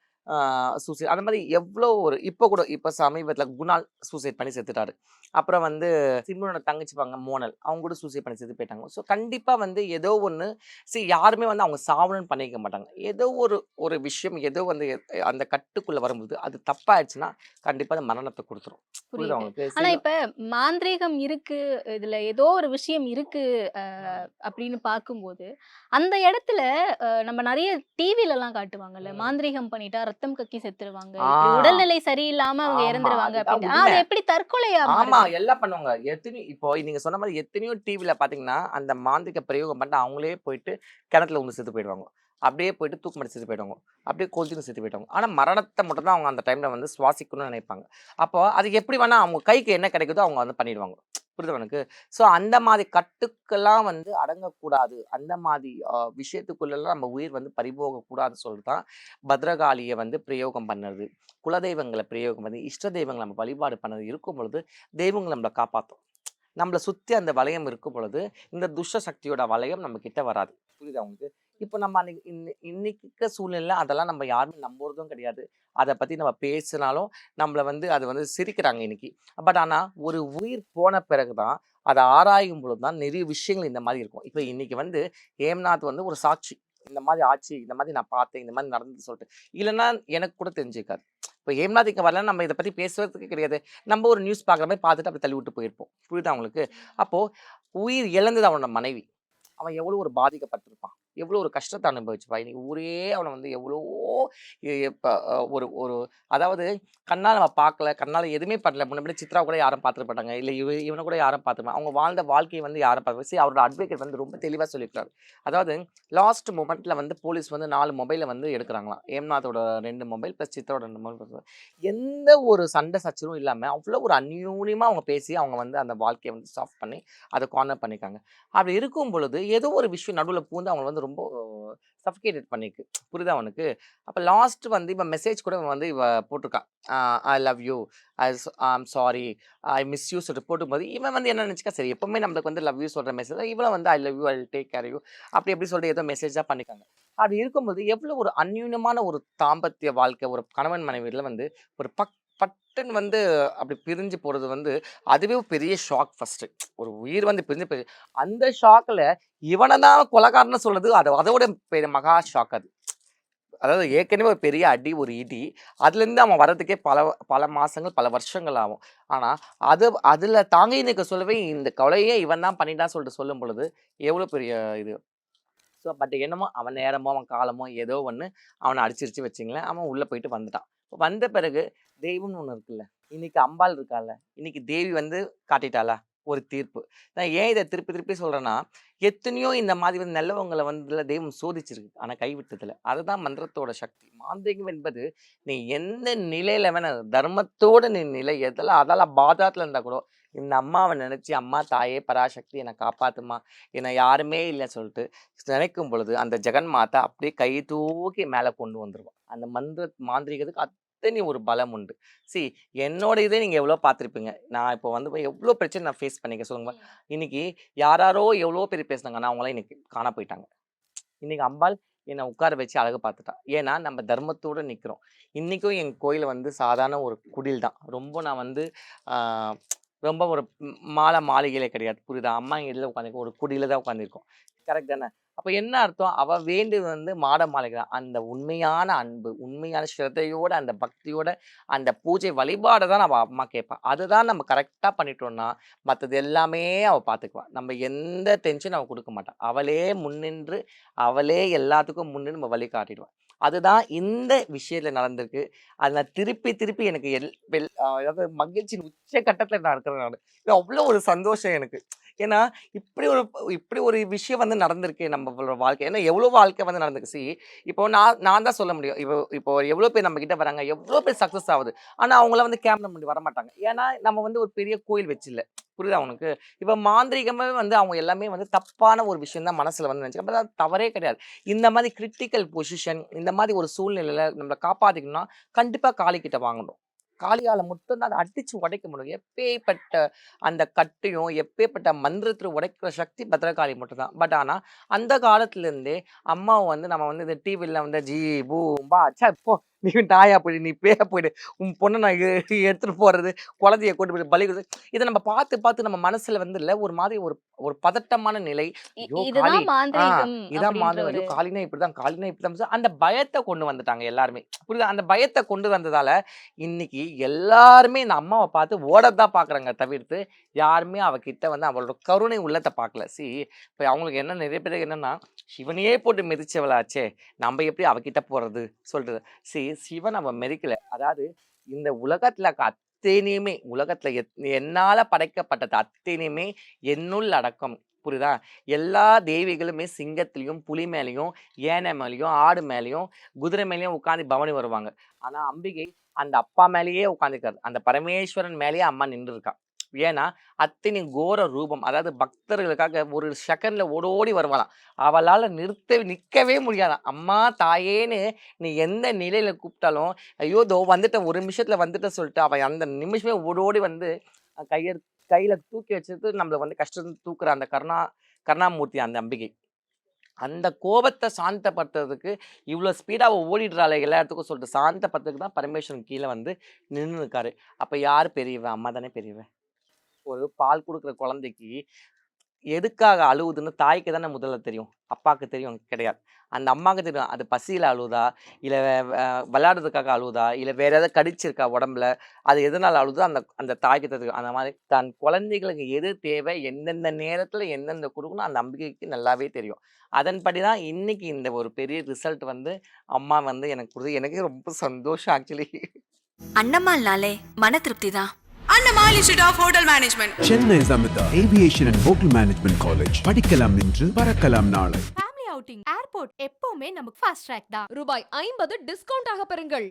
சூசைட் அந்த மாதிரி எவ்வளோ ஒரு இப்போ கூட இப்போ சமீபத்தில் குணால் சூசைட் பண்ணி செத்துட்டாரு. அப்புறம் வந்து சிம்ரனோட தங்கச்சி பாங்க மோனல் அவங்க கூட சூசைட் பண்ணி செத்து போயிட்டாங்க. ஸோ கண்டிப்பாக வந்து ஏதோ ஒன்று சரி யாருமே வந்து அவங்க சாவணும்னு பண்ணிக்க மாட்டாங்க. ஏதோ ஒரு ஒரு விஷயம் ஏதோ வந்து அந்த கட்டுக்குள்ளே வரும்போது அது தப்பாயிடுச்சுன்னா கண்டிப்பாக அந்த மரணத்தை கொடுத்துரும். புரியுதா புரியுது. உங்களுக்கு? ஆனா சில- இப்ப மாந்திரீகம் இருக்கு இதுல ஏதோ ஒரு விஷயம் இருக்கு அப்படின்னு பார்க்கும்போது அந்த இடத்துல நம்ம நிறைய டிவில எல்லாம் காட்டுவாங்கல்ல. மாந்திரீகம் பண்ணிட்டா ரத்தம் கக்கி செத்துருவாங்க. உடல்நிலை சரியில்லாம அவங்க இறந்துருவாங்க அது. எப்படி தற்கொலையா ஆமா? எல்லாம் பண்ணுவாங்க. எத்தனையோ இப்போ நீங்க சொன்ன மாதிரி எத்தனையோ டிவில பாத்தீங்கன்னா அந்த மாந்திரிக பிரயோகம் பண்ணிட்டு அவங்களே போயிட்டு கிணத்துல உண்டு செத்து போயிடுவாங்க. அப்படியே போயிட்டு தூக்குமடி செத்து போயிடுவாங்க. அப்படியே கொஞ்சம் செத்து போயிடுவாங்க. ஆனா மரணத்தை மட்டும் தான் அவங்க அந்த டைம்ல வந்து சுவாசிக்கணும்னு நினைப்பாங்க. அப்போ அது எப்படி வேணா அவங்க கைக்கு என்ன கிடைக்குதோ அவங்க வந்து பண்ணிடுவாங்க. புரியுது எனக்கு ஸோ அந்த மாதிரி கட்டுக்கெல்லாம் வந்து அடங்கக்கூடாது. அந்த மாதிரி விஷயத்துக்குள்ளெல்லாம் நம்ம உயிர் வந்து பறிபோகக்கூடாதுன்னு சொல்லிட்டு தான் பத்ரகாளியை வந்து பிரயோகம் பண்ணுறது குலதெய்வங்களை பிரயோகம் பண்ணி இஷ்ட தெய்வங்களை நம்ம வழிபாடு பண்ணது இருக்கும் பொழுது தெய்வங்களை நம்மளை காப்பாற்றும் நம்மளை சுற்றி அந்த வளையம் இருக்கும் பொழுது இந்த துஷ்ட சக்தியோட வளையம் நம்ம கிட்ட வராது. புரியுதா உங்களுக்கு? இப்போ நம்ம அன்னைக்கு இன்னி இன்னைக்கு சூழ்நிலை அதெல்லாம் நம்ம யாருமே நம்புறதும் கிடையாது. அதை பற்றி நம்ம பேசினாலும் நம்மளை வந்து அது வந்து சிரிக்கிறாங்க இன்னைக்கு. பட் ஆனால் ஒரு உயிர் போன பிறகு தான் அதை ஆராயும் பொழுது தான் நிறைய விஷயங்கள் இந்த மாதிரி இருக்கும். இப்போ இன்னைக்கு வந்து ஏம்நாத் வந்து ஒரு சாட்சி. இந்த மாதிரி ஆச்சு இந்த மாதிரி நான் பார்த்தேன் இந்த மாதிரி நடந்து சொல்லிட்டு. இல்லைன்னா எனக்கு கூட தெரிஞ்சுக்காது இப்போ ஏம்நாத் இங்கே வரல நம்ம இதை பற்றி பேசுறதுக்கு கிடையாது. நம்ம ஒரு நியூஸ் பார்க்குற மாதிரி பார்த்துட்டு அப்படி தள்ளி விட்டு போயிருப்போம். புரியுதா அவங்களுக்கு அப்போது உயிர் இழந்தது அவனோட மனைவி. அவன் எவ்வளோ ஒரு பாதிக்கப்பட்டிருப்பான். எவ்வளோ ஒரு கஷ்டத்தை அனுபவிச்சுப்பா. இன்னைக்கு ஊரே அவனை வந்து எவ்வளோ இப்போ ஒரு ஒரு அதாவது கண்ணால் நம்ம பார்க்கல கண்ணால் எதுவுமே பண்ணல. முன்னாடி சித்ரா கூட யாரும் பார்த்துட்டு இல்லை இவ இவனை கூட யாரும் பார்த்துருப்பாங்க அவங்க வாழ்ந்த வாழ்க்கையை வந்து யாரும் பார்த்து சரி அவரோட அட்வொகேட் வந்து ரொம்ப தெளிவாக சொல்லியிருக்காரு அதாவது லாஸ்ட் மூமெண்ட்டில் வந்து போலீஸ் வந்து நாலு மொபைலை வந்து எடுக்கிறாங்களாம். ஏம்நாத்தோட ரெண்டு மொபைல் ப்ளஸ் சித்ராவோட ரெண்டு மொபைல் எந்த ஒரு சண்டை சச்சரவும் இல்லாமல் அவ்வளோ ஒரு அந்யூன்யமாக அவங்க பேசி அவங்க வந்து அந்த வாழ்க்கையை வந்து சாஃப்ட் பண்ணி அதை கார்னர் பண்ணிக்காங்க அப்படி இருக்கும் பொழுது ஏதோ ஒரு விஷயம் நடுவில் பூந்து அவங்க வந்து ரொம்ப சஃபிகேட்டட் பண்ணியிருக்கு புரியுதா அவனுக்கு அப்போ லாஸ்ட் வந்து இப்போ மெசேஜ் கூட இவன் வந்து இவ போட்டிருக்கான். I love you I I'm sorry I miss you சொல்லிட்டு போட்டும்போது இவன் வந்து என்ன நினச்சிக்கா? சரி எப்பவுமே நம்மளுக்கு வந்து லவ் யூ சொல்கிற மெசேஜ் இவ்வளோ வந்து I love you I take care you அப்படி எப்படி சொல்லிட்டு ஏதோ மெசேஜாக பண்ணிக்காங்க அப்படி இருக்கும்போது எவ்வளோ ஒரு அந்யூனமான ஒரு தாம்பத்திய வாழ்க்கை ஒரு கணவன் மனைவியில் வந்து ஒரு பக் பட்டுன்னு வந்து அப்படி பிரிஞ்சு போகிறது வந்து அதுவே ஒரு பெரிய ஷாக் ஃபஸ்ட்டு ஒரு உயிர் வந்து பிரிஞ்சு போய் அந்த ஷாக்கில் இவனை தான் கொலகாரன்னு சொல்கிறது அது அதோட பெரிய மகா ஷாக் அது. அதாவது ஏற்கனவே ஒரு பெரிய அடி ஒரு இடி அதுலேருந்து அவன் வர்றதுக்கே பல பல மாதங்கள் பல வருஷங்கள் ஆகும். ஆனால் அது அதில் தாங்கி நிற்க சொல்லவே இந்த கொலையே இவன் தான் பண்ணிட்டான்னு சொல்லிட்டு சொல்லும் பொழுது எவ்வளோ பெரிய இது. ஸோ பட் என்னமோ அவன் நேரமோ அவன் காலமோ ஏதோ ஒன்று அவனை அடிச்சிருச்சு வச்சிங்களேன் அவன் உள்ளே போயிட்டு வந்துட்டான். வந்த பிறகு தெய்வம்னு ஒன்று இருக்குல்ல இன்னைக்கு அம்பாள் இருக்கால இன்னைக்கு தேவி வந்து காட்டிட்டாளா? ஒரு தீர்ப்பு. நான் ஏன் இதை திருப்பி திருப்பி சொல்கிறேன்னா எத்தனையோ இந்த மாதிரி வந்து நல்லவங்களை வந்து தெய்வம் சோதிச்சிருக்கு ஆனால் கைவிட்டதில் அதுதான் மந்திரத்தோட சக்தி. மாந்திரிகம் என்பது நீ எந்த நிலையில் வேணா தர்மத்தோட நீ நிலை எதெல்லாம் அதெல்லாம் பாதாத்தில் இருந்தால் கூட இந்த அம்மாவை நினச்சி அம்மா தாயே பராசக்தி என்னை காப்பாற்றுமா என்னை யாருமே இல்லைன்னு சொல்லிட்டு நினைக்கும் பொழுது அந்த ஜெகன் மாதா அப்படியே கை தூக்கி மேலே கொண்டு வந்துடுவான் அந்த மந்திர மாந்திரிகத்துக்கு அத்தனை ஒரு பலம் உண்டு. சி என்னோட இதே நீங்கள் எவ்வளோ பார்த்துருப்பீங்க? நான் இப்போ வந்து எவ்வளோ பிரச்சனை நான் ஃபேஸ் பண்ணிக்க சொல்லுங்க இன்னைக்கு யாராரோ எவ்வளோ பேர் பேசுனாங்க ஆனால் அவங்களாம் இன்னைக்கு காண போயிட்டாங்க. இன்னைக்கு அம்பாள் என்னை உட்கார வச்சு அழகு பார்த்துட்டா. ஏன்னா நம்ம தர்மத்தோடு நிற்கிறோம் இன்றைக்கும் என் கோயில் வந்து சாதாரண ஒரு குடில் தான். ரொம்ப நான் வந்து ரொம்ப ஒரு மாலை மாளிகையிலே கிடையாது. புரியுதா? அம்மா இதில் உட்காந்துருக்கோம் ஒரு குடியில தான் உட்காந்துருக்கோம். கரெக்ட் தானே? அப்போ என்ன அர்த்தம்? அவ வேண்டு வந்து மாட மாளிகை அந்த உண்மையான அன்பு உண்மையான ஸ்ரத்தையோட அந்த பக்தியோட அந்த பூஜை வழிபாடை தான் நம்ம அம்மா கேட்பா. அதுதான் நம்ம கரெக்டாக பண்ணிட்டோம்னா மற்றது எல்லாமே அவள் பார்த்துக்குவா நம்ம எந்த டென்ஷன் அவள் கொடுக்க மாட்டாள் அவளே முன்னின்று அவளே எல்லாத்துக்கும் முன்னின்று நம்ம வழி காட்டிடுவான் அதுதான் இந்த விஷயத்தில் நடந்திருக்கு. அது நான் திருப்பி திருப்பி எனக்கு எல் வெல் அதாவது மகிழ்ச்சியின் உச்ச கட்டத்தில் நான் இருக்கிறேன் நான். அவ்வளோ ஒரு சந்தோஷம் எனக்கு. ஏன்னா இப்படி ஒரு இப்படி ஒரு விஷயம் வந்து நடந்திருக்கு நம்ம வாழ்க்கை. ஏன்னா எவ்வளோ வாழ்க்கை வந்து நடந்திருக்கு. சி இப்போ நான் நான் தான் சொல்ல முடியும். இப்போ இப்போ எவ்வளோ பேர் நம்ம கிட்ட வராங்க எவ்வளோ பேர் சக்ஸஸ் ஆகுது. ஆனால் அவங்கள வந்து கேமரா முன்னாடி வர மாட்டாங்க ஏன்னா நம்ம வந்து ஒரு பெரிய கோயில் வச்சில்லை. புரியுதா உனக்கு? இப்போ மாந்திரிகமே வந்து அவங்க எல்லாமே வந்து தப்பான ஒரு விஷயம் தான் மனசில் வந்து நினச்சிக்க அது தவறே கிடையாது. இந்த மாதிரி கிரிட்டிக்கல் பொசிஷன் இந்த மாதிரி ஒரு சூழ்நிலையில் நம்மளை காப்பாற்றிக்கணும்னா கண்டிப்பாக காளிக்கிட்ட வாங்கணும். காளியால் மட்டும்தான் அதை அடித்து உடைக்க முடியும். எப்பேற்பட்ட அந்த கட்டையும் எப்பேற்பட்ட மந்திரத்தில் உடைக்கிற சக்தி பத்திரகாளி மட்டும்தான் பட் ஆனால் அந்த காலத்துலேருந்தே அம்மாவை வந்து நம்ம வந்து இந்த டிவியில் வந்து ஜி பூ பா சே போ நீ தாயா போயிடு நீ பேய போயிடு. உன் பொண்ணை நான் எ- எடுத்துட்டு போறது குழந்தைய கொண்டு போய் பலி கொடுத்து. இதை நம்ம பார்த்து பார்த்து நம்ம மனசுல வந்து இல்ல ஒரு மாதிரி ஒரு ஒரு பதட்டமான நிலை. இதான் மாதிரி ஐயோ காலினா இப்படிதான் காலினா இப்படிதான். அந்த பயத்தை கொண்டு வந்துட்டாங்க எல்லாருமே. புரியுதா? அந்த பயத்தை கொண்டு வந்ததால இன்னைக்கு எல்லாருமே இந்த அம்மாவை பார்த்து ஓடத்தான் பாக்குறாங்க தவிர்த்து யாருமே அவகிட்ட வந்து அவளோட கருணை உள்ளத்தை பார்க்கல. சி இப்போ அவங்களுக்கு என்ன நிறைய பேருக்கு என்னன்னா சிவனையே போட்டு மிதிச்சவளாச்சே. நம்ம எப்படி அவகிட்ட போறது? சொல்றது. சி சிவன் அவன் மெரிக்கல அதாவது இந்த உலகத்துல இருக்க அத்தனையுமே உலகத்துல எத்- என்னால படைக்கப்பட்டது அத்தனையுமே என்னுள் அடக்கம். புரியுதா? எல்லா தெய்விகளுமே சிங்கத்திலையும் புலி மேலேயும் ஏனை மேலேயும் ஆடு மேலேயும் குதிரை மேலேயும் உட்காந்து பவனி வருவாங்க. ஆனா அம்பிகை அந்த அப்பா மேலேயே உட்காந்துருக்காரு அந்த பரமேஸ்வரன் மேலேயே அம்மா நின்று இருக்கா ஏன்னா அத்தனை கோர ரூபம் அதாவது பக்தர்களுக்காக ஒரு செகண்டில் ஓடோடி வருவாளாம். அவளால் நிறுத்த நிற்கவே முடியாதான் அம்மா தாயேன்னு நீ எந்த நிலையில் கூப்பிட்டாலும் ஐயோ தோ வந்துட்ட ஒரு நிமிஷத்தில் வந்துட்ட சொல்லிட்டு அவன் அந்த நிமிஷமே ஓடோடி வந்து கையை கையில் தூக்கி வச்சுட்டு நம்மளை வந்து கஷ்டம் தூக்குற அந்த கருணா கருணாமூர்த்தி அந்த அம்பிகை. அந்த கோபத்தை சாந்தப்படுத்துறதுக்கு இவ்வளோ ஸ்பீடாக ஓடிடுறாள் எல்லா இடத்துக்கும் சொல்லிட்டு சாந்தப்படுத்துறதுக்கு தான் பரமேஸ்வரன் கீழே வந்து நின்று இருக்காரு அப்போ யார் பெரியவன் அம்மா தானே பெரியவன் ஒரு பால் கொடுக்குற குழந்தைக்கு எதுக்காக அழுவுதுன்னு தாய்க்கு தானே முதல்ல தெரியும். அப்பாவுக்கு தெரியும் கிடையாது. அந்த அம்மாவுக்கு தெரியும். அது பசியில் அழுவுதா? இல்லை விளையாடுறதுக்காக அழுவுதா? இல்லை வேற ஏதாவது கடிச்சிருக்கா உடம்புல? அது எதனால் அழுதோ அந்த அந்த தாய்க்கு தெரியும். அந்த மாதிரி தன் குழந்தைகளுக்கு எது தேவை எந்தெந்த நேரத்தில் எந்தெந்த கொடுக்கணும் அந்த நம்பிக்கைக்கு நல்லாவே தெரியும். அதன்படி தான் இன்னைக்கு இந்த ஒரு பெரிய ரிசல்ட் வந்து அம்மா வந்து எனக்கு கொடுத்து எனக்கு ரொம்ப சந்தோஷம் ஆக்சுவலி. அண்ணம்மாள்னாலே மன திருப்தி தான். Annamal Institute of Hotel Management. Chennai Samitha aviation and hotel management college படிக்கலாம் இன்று பறக்கலாம் நாளை. ஃபேமிலி அவுட்டிங் ஏர்போர்ட் எப்பவுமே நமக்கு ஃபாஸ்ட் ட்ராக் தான். ரூபாய் ஐம்பது டிஸ்கவுண்ட் ஆக பெறுங்கள்.